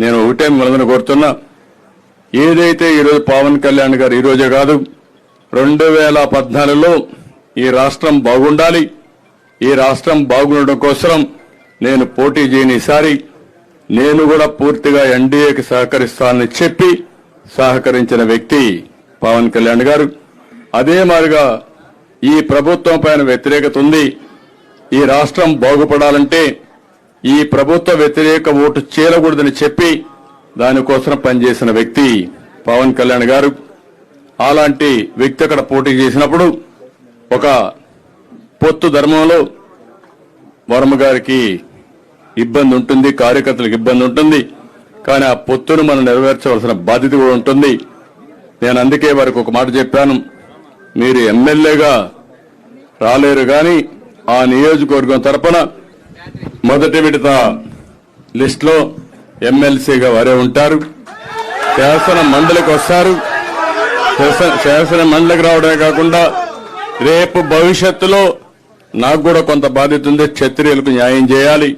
నేను ఒకటే మిమ్మల్ని కోరుతున్నా ఏదైతే ఈరోజు పవన్ కళ్యాణ్ గారు ఈరోజే కాదు రెండు వేల పద్నాలుగులో ఈ రాష్ట్రం బాగుండాలి ఈ రాష్ట్రం బాగుండడం కోసం నేను పోటీ చేయని ఈసారి నేను కూడా పూర్తిగా ఎన్డీఏకి సహకరిస్తానని చెప్పి సహకరించిన వ్యక్తి పవన్ కళ్యాణ్ గారు. అదే మాదిరిగా ఈ ప్రభుత్వం పైన వ్యతిరేకత ఉంది ఈ రాష్ట్రం బాగుపడాలంటే ఈ ప్రభుత్వ వ్యతిరేక ఓటు చేరకూడదని చెప్పి దానికోసం పనిచేసిన వ్యక్తి పవన్ కళ్యాణ్ గారు. అలాంటి వ్యక్తి అక్కడ పోటీ చేసినప్పుడు ఒక పొత్తు ధర్మంలో వర్మ గారికి ఇబ్బంది ఉంటుంది కార్యకర్తలకు ఇబ్బంది ఉంటుంది. కానీ ఆ పొత్తును మనం నెరవేర్చవలసిన బాధ్యత కూడా ఉంటుంది. నేను అందుకే వారికి ఒక మాట చెప్పాను. మీరు ఎమ్మెల్యేగా రాలేరు కానీ ఆ నియోజకవర్గం తరపున మొదటి విడత లిస్టులో ఎమ్మెల్సీగా వారే ఉంటారు. శాసన మండలికి వస్తారు. శాసన- శాసన మండలికి రావడమే కాకుండా రేపు భవిష్యత్తులో నాకు కూడా కొంత బాధ్యత ఉంది. క్షత్రియులకు న్యాయం చేయాలి.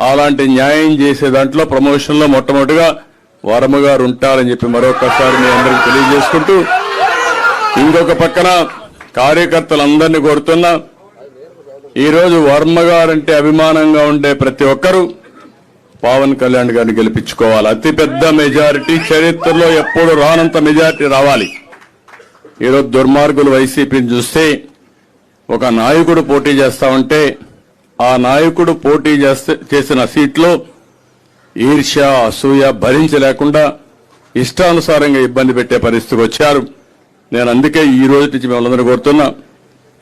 అలాంటి న్యాయం చేసే దాంట్లో ప్రమోషన్లో మొట్టమొదటిగా వర్మ గారు ఉంటారని చెప్పి మరొకసారి మీ అందరికి తెలియజేసుకుంటూ ఇంకొక పక్కన కార్యకర్తలందరినీ కోరుతున్నా ఈరోజు వర్మ గారంటే అభిమానంగా ఉండే ప్రతి ఒక్కరూ పవన్ కళ్యాణ్ గారిని గెలిపించుకోవాలి. అతిపెద్ద మెజారిటీ చరిత్రలో ఎప్పుడు రానంత మెజారిటీ రావాలి. ఈరోజు దుర్మార్గులు వైసీపీని చూస్తే ఒక నాయకుడు పోటీ చేస్తా ఉంటే ఆ నాయకుడు పోటీ చేస్తే చేసిన సీట్లో ఈర్ష్య అసూయ భరించలేకుండా ఇష్టానుసారంగా ఇబ్బంది పెట్టే పరిస్థితికి వచ్చారు. నేను అందుకే ఈ రోజు నుంచి మిమ్మల్ని కోరుతున్నా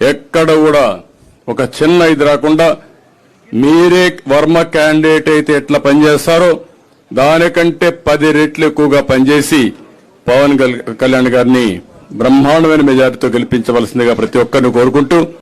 ఎక్కడ కూడా ఒక చిన్న ఇది రాకుండా మీరే వర్మ క్యాండిడేట్ అయితే ఎట్లా పనిచేస్తారో దానికంటే పది రెట్లు ఎక్కువగా పనిచేసి పవన్ కళ్యాణ్ గారిని బ్రహ్మాండమైన మెజార్టీతో గెలిపించవలసిందిగా ప్రతి ఒక్కరిని కోరుకుంటూ